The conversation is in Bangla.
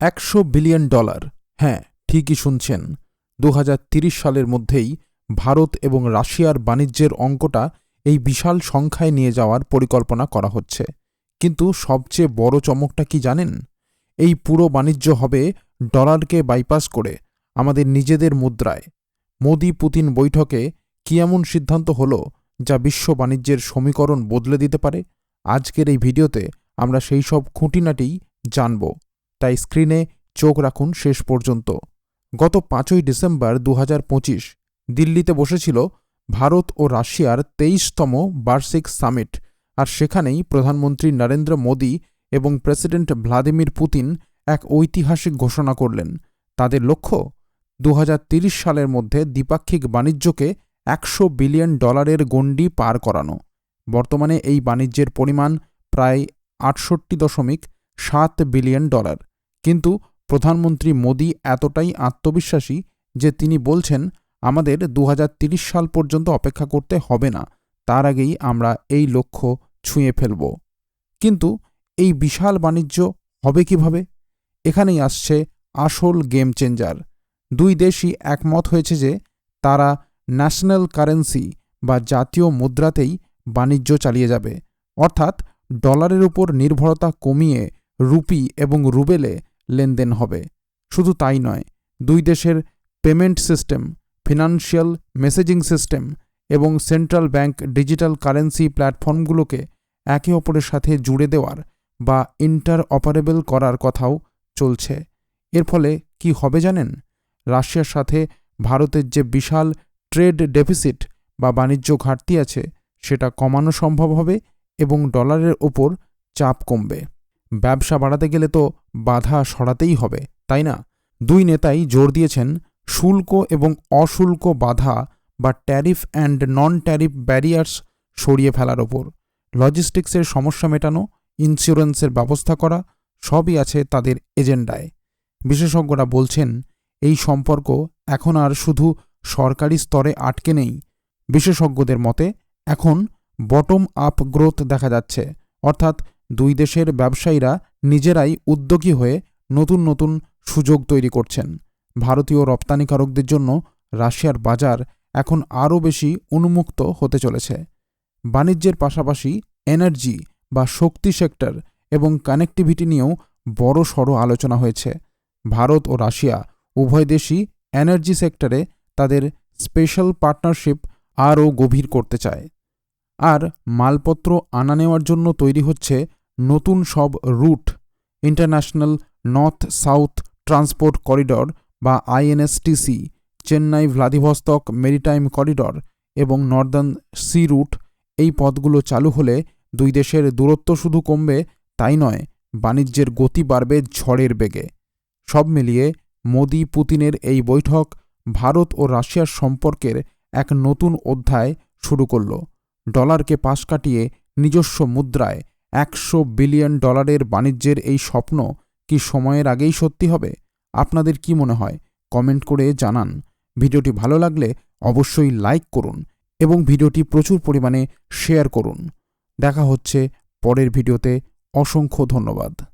একশো বিলিয়ন ডলার। হ্যাঁ ঠিকই শুনছেন। দু সালের মধ্যেই ভারত এবং রাশিয়ার বাণিজ্যের অঙ্কটা এই বিশাল সংখ্যায় নিয়ে যাওয়ার পরিকল্পনা করা হচ্ছে। কিন্তু সবচেয়ে বড় চমকটা কি জানেন? এই পুরো বাণিজ্য হবে ডলারকে বাইপাস করে আমাদের নিজেদের মুদ্রায়। মোদি পুতিন বৈঠকে কি এমন সিদ্ধান্ত হলো যা বিশ্ব বাণিজ্যের সমীকরণ বদলে দিতে পারে? আজকের এই ভিডিওতে আমরা সেই সব খুঁটিনাটি জানব। তাই স্ক্রিনে চোখ রাখুন শেষ পর্যন্ত। গত পাঁচই ডিসেম্বর দু হাজার পঁচিশ দিল্লিতে বসেছিল ভারত ও রাশিয়ার তেইশতম বার্ষিক সামিট আর সেখানেই প্রধানমন্ত্রী নরেন্দ্র মোদী এবং প্রেসিডেন্ট ভ্লাদিমির পুতিন এক ঐতিহাসিক ঘোষণা করলেন। তাদের লক্ষ্য দু সালের মধ্যে দ্বিপাক্ষিক বাণিজ্যকে একশো বিলিয়ন ডলারের গণ্ডি পার করানো। বর্তমানে এই বাণিজ্যের পরিমাণ প্রায় আটষট্টি দশমিক সাত বিলিয়ন ডলার। কিন্তু প্রধানমন্ত্রী মোদী এতটাই আত্মবিশ্বাসী যে তিনি বলছেন, আমাদের দু সাল পর্যন্ত অপেক্ষা করতে হবে না, তার আগেই আমরা এই লক্ষ্য ছুঁয়ে ফেলব। কিন্তু এই বিশাল বাণিজ্য হবে কীভাবে? এখানেই আসছে আসল গেম চেঞ্জার। দুই দেশই একমত হয়েছে যে তারা ন্যাশনাল কারেন্সি বা জাতীয় মুদ্রাতেই বাণিজ্য চালিয়ে যাবে। অর্থাৎ ডলারের উপর নির্ভরতা কমিয়ে রুপি এবং রুবেলে লেনদেন হবে। শুধু তাই নয়, দুই দেশের payment system, financial messaging system এবং সেন্ট্রাল ব্যাংক ডিজিটাল কারেন্সি প্ল্যাটফর্মগুলোকে একে অপরের সাথে জুড়ে দেওয়ার বা ইন্টার অপারেবল করার কথাও চলছে। এর ফলে কি হবে জানেন? রাশিয়ার সাথে ভারতের যে বিশাল ট্রেড ডেফিসিট বা বাণিজ্য ঘাটতি আছে, সেটা কমানো সম্ভব হবে এবং ডলারের ওপর চাপ কমবে। ব্যবসা বাড়াতে গেলে তো বাধা সরাতেই হবে, তাই না? দুই নেতাই জোর দিয়েছেন শুল্ক এবং অশুল্ক বাধা বা tariff and non tariff barriers সরিয়ে ফেলার ওপর। লজিস্টিক্সের সমস্যা মেটানো, ইন্স্যুরেন্সের ব্যবস্থা করা, সবই আছে তাদের এজেন্ডায়। বিশেষজ্ঞরা বলছেন, এই সম্পর্ক এখন আর শুধু সরকারি স্তরে আটকে নেই। বিশেষজ্ঞদের মতে, এখন বটম আপ গ্রোথ দেখা যাচ্ছে, অর্থাৎ দুই দেশের ব্যবসায়ীরা নিজেরাই উদ্যোগী হয়ে নতুন নতুন সুযোগ তৈরি করছেন। ভারতীয় রপ্তানিকারকদের জন্য রাশিয়ার বাজার এখন আরও বেশি উন্মুক্ত হতে চলেছে। বাণিজ্যের পাশাপাশি এনার্জি বা শক্তি সেক্টর এবং কানেক্টিভিটি নিয়েও বড় সড় আলোচনা হয়েছে। ভারত ও রাশিয়া উভয় দেশই এনার্জি সেক্টরে তাদের স্পেশাল পার্টনারশিপ আরও গভীর করতে চায়। আর মালপত্র আনা নেওয়ার জন্য তৈরি হচ্ছে নতুন সব route, international north south transport corridor বা INSTC, Chennai Vladivostok maritime corridor এবং নর্দার্ন সি রুট, এই পথগুলো চালু হলে দুই দেশের দূরত্ব শুধু কমবে, তাই নয়, বাণিজ্যের গতি বাড়বে ঝড়ের বেগে। সব মিলিয়ে মোদি পুতিনের এই বৈঠক ভারত ও রাশিয়ার সম্পর্কের এক নতুন অধ্যায় শুরু করল। ডলারকে পাশ কাটিয়ে নিজস্ব মুদ্রায় একশো বিলিয়ন ডলারের বাণিজ্যের এই স্বপ্ন কি সময়ের আগেই সত্যি হবে? আপনাদের কি মনে হয়? কমেন্ট করে জানান। ভিডিওটি ভালো লাগলে অবশ্যই লাইক করুন এবং ভিডিওটি প্রচুর পরিমাণে শেয়ার করুন। দেখা হচ্ছে পরের ভিডিওতে। অসংখ্য ধন্যবাদ।